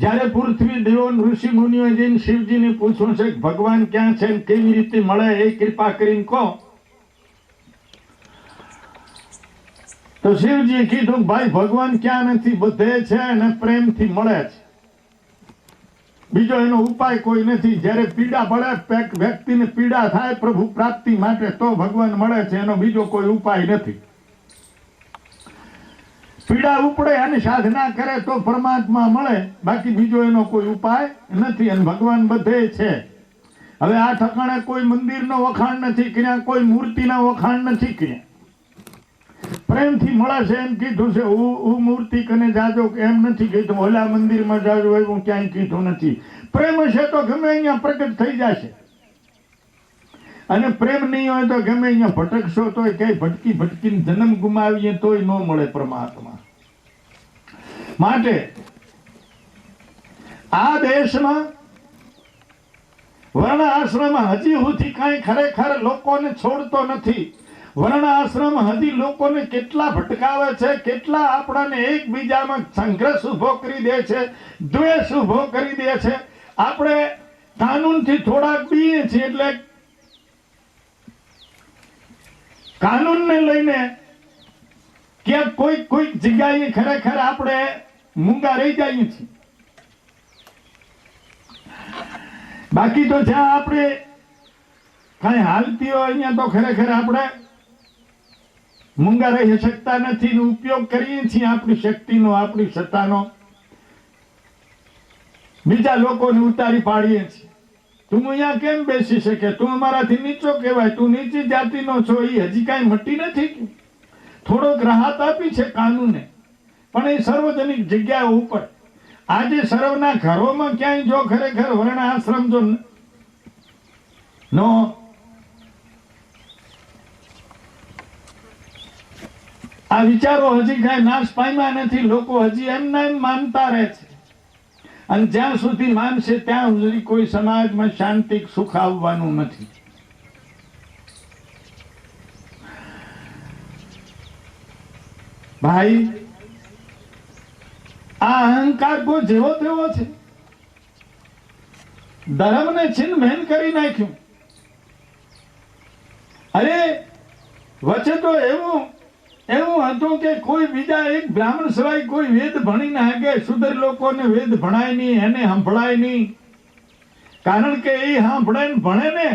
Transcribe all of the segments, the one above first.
જ્યારે પૃથ્વી દેવો ઋષિ મુનિઓ જઈને શિવજીને પૂછવું છે ભગવાન ક્યાં છે કેવી રીતે મળે, એ કૃપા કરીને કહો. તો શિવજીએ કીધું ભાઈ, ભગવાન ક્યાં નથી, બધે છે અને પ્રેમથી મળે છે. બીજો એનો ઉપાય કોઈ નથી. જ્યારે પીડા પડે વ્યક્તિને પીડા થાય, પ્રભુ પ્રાપ્તિ માટે તો ભગવાન મળે છે, એનો બીજો કોઈ ઉપાય નથી. પીડા ઉપડે અને સાધના કરે તો પરમાત્મા મળે. બાકી બીજો એનો કોઈ ઉપાય નથી અને ભગવાન બધે છે. હવે આ ઠકાણે કોઈ મંદિરનો વખાણ નથી કર્યા, કોઈ મૂર્તિના વખાણ નથી કર્યા. પ્રેમથી મળાશે એમ કીધું છે, હું હું મૂર્તિ કને જાજો કે એમ નથી કીધું. ઓલા મંદિરમાં જાજો એવું ક્યાંય કીધું નથી. પ્રેમ હશે તો ગમે અહીંયા પ્રગટ થઈ જશે. અને પ્રેમ નહીં હોય તો ગમે અહીંયા ભટકશો તોય કઈ ભટકી ભટકીને જન્મ ગુમાવીએ તોય ન મળે પરમાત્મા. માટે આ દેશમાં વર્ણ આશ્રમ હજી સુધી કાંઈ ખરેખર લોકોને છોડતો નથી. વર્ણ આશ્રમ હજી લોકોને કેટલા ભટકાવે છે, કેટલા આપણાને એકબીજામાં સંઘર્ષ ઊભો કરી દે છે, દ્વેષ ઊભો કરી દે છે. આપણે કાનૂનથી થોડાક બીએ છીએ એટલે કાનૂનને લઈને ક્યાંક કોઈ કોઈ જગ્યાએ ખરેખર આપણે મૂંગા રહી જઈએ છીએ. બાકી તો જ્યાં આપણે કઈ હાલતી હોય અહીંયા તો ખરેખર આપણે મૂંગા રહી શકતા નથી ઉપયોગ કરીએ છીએ આપણી શક્તિનો, આપણી સત્તાનો. બીજા લોકોને ઉતારી પાડીએ છીએ. તું અહીંયા કેમ બેસી શકે? તું અમારાથી નીચો કહેવાય. તું નીચી જાતિનો છો. એ હજી કાંઈ મટી નથી. થોડોક રાહત આપી છે કાનૂને. પણ એ સાર્વજનિક જગ્યા ઉપર. આજે સર્વના ઘરોમાં ક્યાંય જો ખરેખર વર્ણ આશ્રમ જો ન- આ વિચારો હજી કાંઈ નાશ પામ્યા નથી. લોકો હજી એમના એમ માનતા રહે છે. અને જ્યાં સુધી માનશે ત્યાં સુધી કોઈ સમાજમાં શાંતિ, સુખ આવવાનું નથી. ભાઈ, આ અહંકાર કોઈ જેવો તેવો છે. ધર્મને છીન ભેન કરી નાખ્યું. અરે વચ્ચે તો એવું એવું હતું કે કોઈ બીજા એક બ્રાહ્મણ સિવાય કોઈ વેદ ભણી ના શકે સુધર લોકોને વેદ ભણાય નહીં, એને સંભળાય નહીં. કારણ કે એ સાંભળે ને ભણે ને,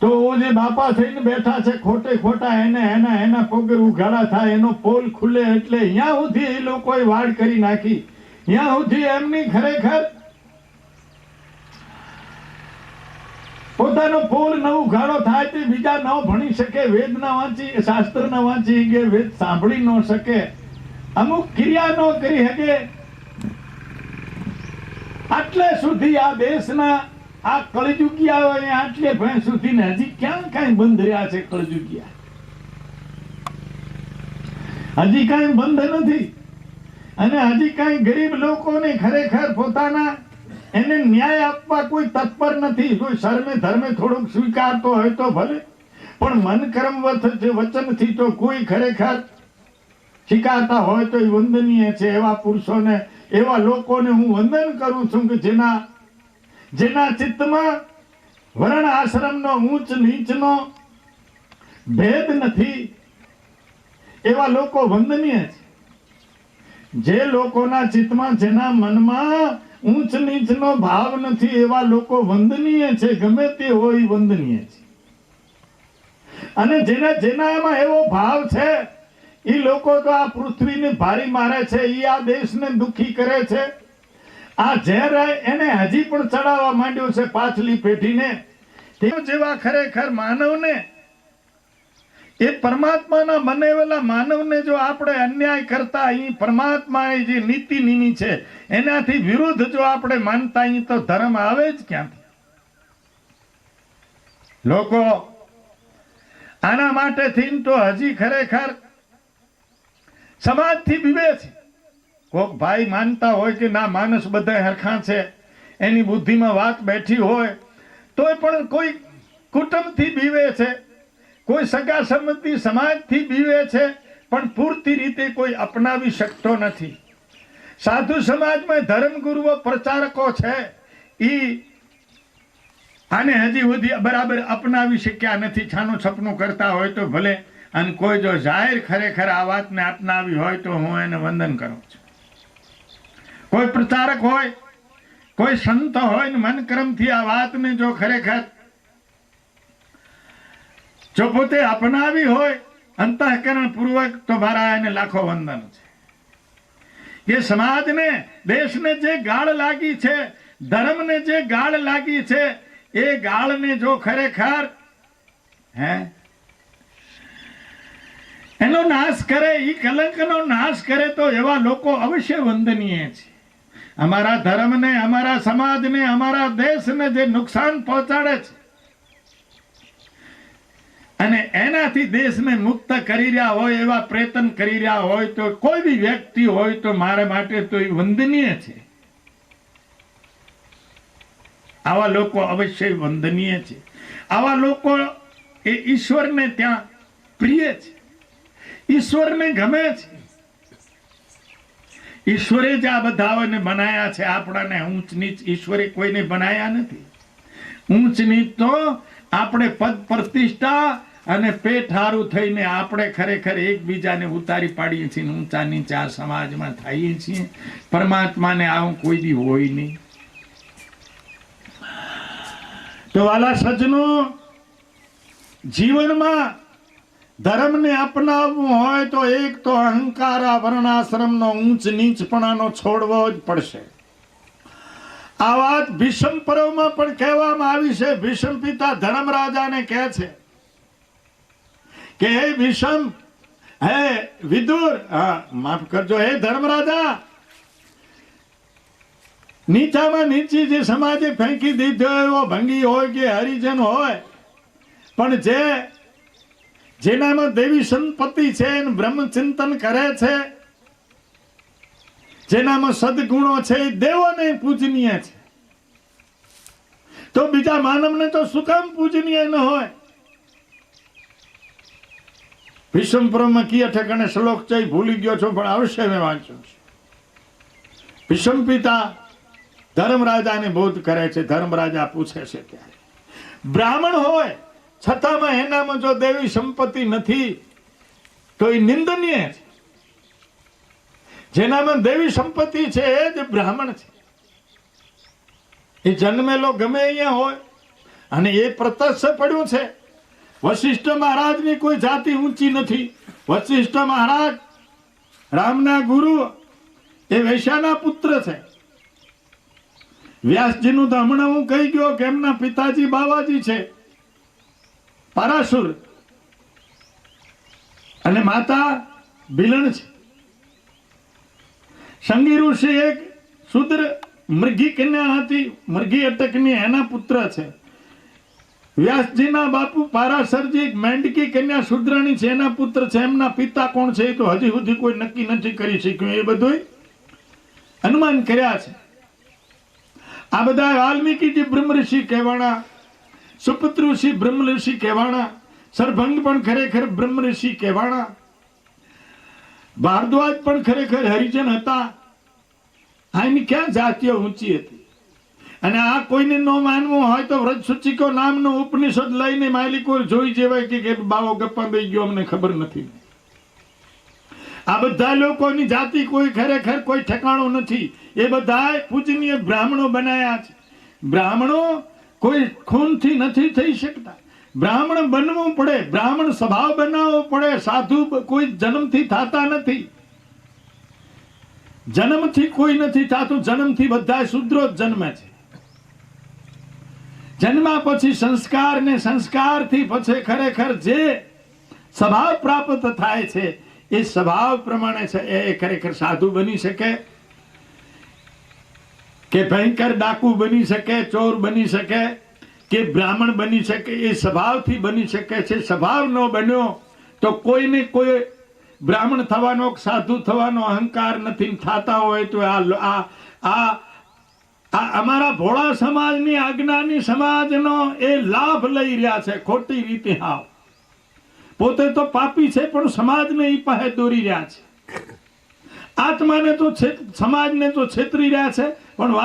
તો જે બાપા થઈને બેઠા છે, ખોટે ખોટા એને, એના એના પગે ઉઘાડા થાય, એનો પોલ ખુલે એટલે અહીંયા સુધી એ લોકોએ વાડ કરી નાખી. ત્યાં સુધી એમની ખરેખર પોતાનો ફૂલ ન ઉઘાડો થાય તે બીજા ન ભણી શકે વેદ ન વાંચી શાસ્ત્ર ન વાંચી કે વેદ સાંભળી ન શકે. અમુક ક્રિયા ન કરી શકે. આટલે સુધી આ દેશના, આ કળજુકિયા હોય આટલે ભેં સુધી ને હજી ક્યાં કાંઈ બંધ રહ્યા છે કળજુકિયા હજી કાંઈ બંધ નથી. અને હજી કાંઈ ગરીબ લોકોને ખરેખર પોતાના એને ન્યાય આપવા કોઈ તત્પર નથી. કોઈ શર્મે ધર્મે થોડુંક સ્વીકારતો હોય તો ભલે. પણ મન કર્મ વચનથી તો કોઈ ખરેખર સ્વીકારતા હોય તો વંદનીય છે. એવા પુરુષોને, એવા લોકોને હું વંદન કરું છું કે જેના જેના ચિત્તમાં વર્ણ આશ્રમનો ઊંચ નીચનો ભેદ નથી. એવા લોકો વંદનીય છે. જે લોકોના ચિત્તમાં, જેના મનમાં ઊંચ નીચનો ભાવ નથી, એવા લોકો વંદનીય છે, ગમે તે હોય વંદનીય છે. અને જેના જેના એમાં એવો ભાવ છે એ લોકો તો આ પૃથ્વીને ભારી મારે છે એ આ દેશને દુખી કરે છે. આ ઝેર એને હજી પણ ચડાવવા માંડ્યો છે પાછલી પેઢીને. તેઓ જેવા ખરેખર માનવને એ પરમાત્માના બનાવેલા માનવને જો આપણે અન્યાય કરતા અહીં પરમાત્મા જે નીતિ નીની છે, એનાથી વિરુદ્ધ જો આપણે માનતા અહીં તો ધર્મ આવે જ ક્યાંથી? લોકો આના માટે થઈને તો હજી ખરેખર સમાજથી બીવે છે. કોક ભાઈ માનતા હોય કે ના, માણસ બધા હરખા છે, એની બુદ્ધિમાં વાત બેઠી હોય, તોય પણ કોઈ કુટુંબથી બીવે છે. કોઈ સગા સંબંધી સમાજથી બીવે છે, પણ પૂરતી રીતે કોઈ અપનાવી શકતો નથી. સાધુ સમાજમાં ધર્મગુરુઓ પ્રચારકો છે, ઈ આને હજી સુધી બરાબર અપનાવી શક્યા નથી. છાનું છપનું કરતા હોય તો ભલે, અને કોઈ જો જાહેર ખરેખર આ વાતને અપનાવી હોય તો હું એને વંદન કરું છું. કોઈ પ્રચારક હોય, કોઈ સંત હોય ને મનક્રમથી આ વાતને જો ખરેખર જો પોતે અપનાવી હોય, અંતઃકરણ પૂર્વક તો મારા એને લાખો વંદન છે. એ સમાજને, દેશને જે ગાળ લાગી છે, ધર્મને જે ગાળ લાગી છે, એ ગાળને જો ખરેખર, હે? એનો નાશ કરે એ કલંકનો નાશ કરે તો એવા લોકો અવશ્ય વંદનીય છે. અમારા ધર્મને, અમારા સમાજને, અમારા દેશને જે નુકસાન પહોંચાડે છે અને એનાથી દેશને મુક્ત કરી રહ્યા હોય એવા પ્રયત્ન કરી રહ્યા હોય તો કોઈ બી વ્યક્તિ હોય તો મારા માટે તો એ વંદનીય છે. આવા લોકો અવશ્ય વંદનીય છે. આવા લોકો એ ઈશ્વરને ત્યાં પ્રિય છે. ઈશ્વરને ગમે છે. ઈશ્વરે જ આ બધાઓને બનાયા છે. આપણાને ઊંચ નીચ ઈશ્વરે કોઈને બનાયા નથી. ઊંચ નીચ તો આપણે પદ પ્રતિષ્ઠા અને પેટ હારું થઈને આપણે ખરેખર એકબીજાને ઉતારી પાડીએ છીએ ઊંચા નીચા સમાજમાં થઈએ છીએ. પરમાત્માને આવું કોઈ દી હોય નહીં. તો વાલા સજનો જીવનમાં ધર્મને અપનાવવું હોય તો એક તો અહંકાર આ વર્ણાશ્રમનો ઊંચ નીચપણાનો છોડવો જ પડશે. આ વાત ભીષમ પર્વમાં પણ કહેવામાં આવી છે. ભીષમ પિતા ધર્મરાજાને કહે છે. કે હે ભીષમ હે વિદુર, હા, માફ કરજો, હે ધર્મરાજા. નીચામાં નીચી જે સમાજે ફેંકી દીધો એવો ભંગી હોય કે હરિજન હોય, પણ જે જેનામાં દેવી સંપત્તિ છે એને બ્રહ્મચિંતન કરે છે, જેનામાં સદગુણો છે એ દેવોને પૂજનીય છે. તો બીજા માનવને તો શું પૂજનીય ન હોય? ભીષ્મ પુરાણમાં કયા ઠેકાણે શ્લોક છે ભૂલી ગયો છો, પણ અવશ્ય મેં વાંચ્યું છે. ભીષ્મ પિતા ધર્મરાજાને બોધ કરે છે ધર્મરાજા પૂછે છે ત્યારે. બ્રાહ્મણ હોય છતાંમાં એનામાં જો દેવી સંપત્તિ નથી, તો એ નિંદનીય છે. જેનામાં દેવી સંપત્તિ છે એ જ બ્રાહ્મણ છે. એ જન્મેલો ગમે અહીંયા હોય, અને એ પ્રત્યક્ષ પડ્યું છે. વશિષ્ઠ મહારાજની કોઈ જાતિ ઊંચી નથી. વશિષ્ઠ મહારાજ રામના ગુરુ એ વૈશ્યાના પુત્ર છે. વ્યાસજીનું તો હમણાં હું કહી ગયો કે એમના પિતાજી બાવાજી છે. પારાસુર. અને માતા ભીલણ છે. સંગી ઋષિ એક શુદ્ર મૃગી કન્યા હતી. મૃગી અટકની એના પુત્ર છે. વ્યાસજીના બાપુ પારાસરજી એક મેંડકી કન્યા શુદ્રાણી છે, એના પુત્ર છે, એમના પિતા કોણ છે એ તો હજી સુધી કોઈ નક્કી નથી કરી શક્યું એ બધું અનુમાન કર્યા છે. આ બધા વાલ્મીકીજી બ્રહ્મ ઋષિ કહેવાના સુપુત્ર ઋષિ બ્રહ્મ ઋષિ કહેવાના સરભંગ પણ ખરેખર બ્રહ્મ ઋષિ કહેવાના ભારદ્વાજ પણ ખરેખર હરિજન હતા. આની ક્યાં જાતિઓ ઊંચી હતી? અને આ કોઈને ન માનવું હોય તો વ્રજ સૂચિકો નામનો ઉપનિષદ લઈને માલિકો જોઈ જેવાય કે બાવો ગપ્પા દઈ ગયો, અમને ખબર નથી. આ બધા લોકોની જાતિ કોઈ ખરેખર કોઈ ઠેકાણું નથી. એ બધા પૂજનીય બ્રાહ્મણો બનાયા છે. બ્રાહ્મણો કોઈ ખૂનથી નથી થઈ શકતા. બ્રાહ્મણ બનવું પડે, બ્રાહ્મણ સ્વભાવ બનાવવો પડે, સાધુ કોઈ જન્મથી થતા નથી. જન્મથી કોઈ નથી થતું, જન્મથી બધા શુદ્રો જન્મે છે. જન્મા પછી સંસ્કાર ને સંસ્કારથી પછી ખરેખર જે સ્વભાવ પ્રાપ્ત થાય છે, એ સ્વભાવ પ્રમાણે છે, એ ખરેખર સાધુ બની શકે, કે ભયંકર ડાકુ બની શકે, ચોર બની શકે, કે બ્રાહ્મણ બની શકે, એ સ્વભાવથી બની શકે છે. સ્વભાવ ન બન્યો તો કોઈને કોઈ બ્રાહ્મણ થવાનો સાધુ થવાનો અહંકાર નથી થતા હોય તો આ આ અમારા ભોળા સમાજની આજ્ઞાની સમાજનો એ લાભ લઈ રહ્યા છે ખોટી રીતે હાવ. પોતે તો પાપી છે, પણ સમાજને એ પાસે દોરી રહ્યા છે. આત્માને તો સમાજને તો છેતરી રહ્યા છે, પણ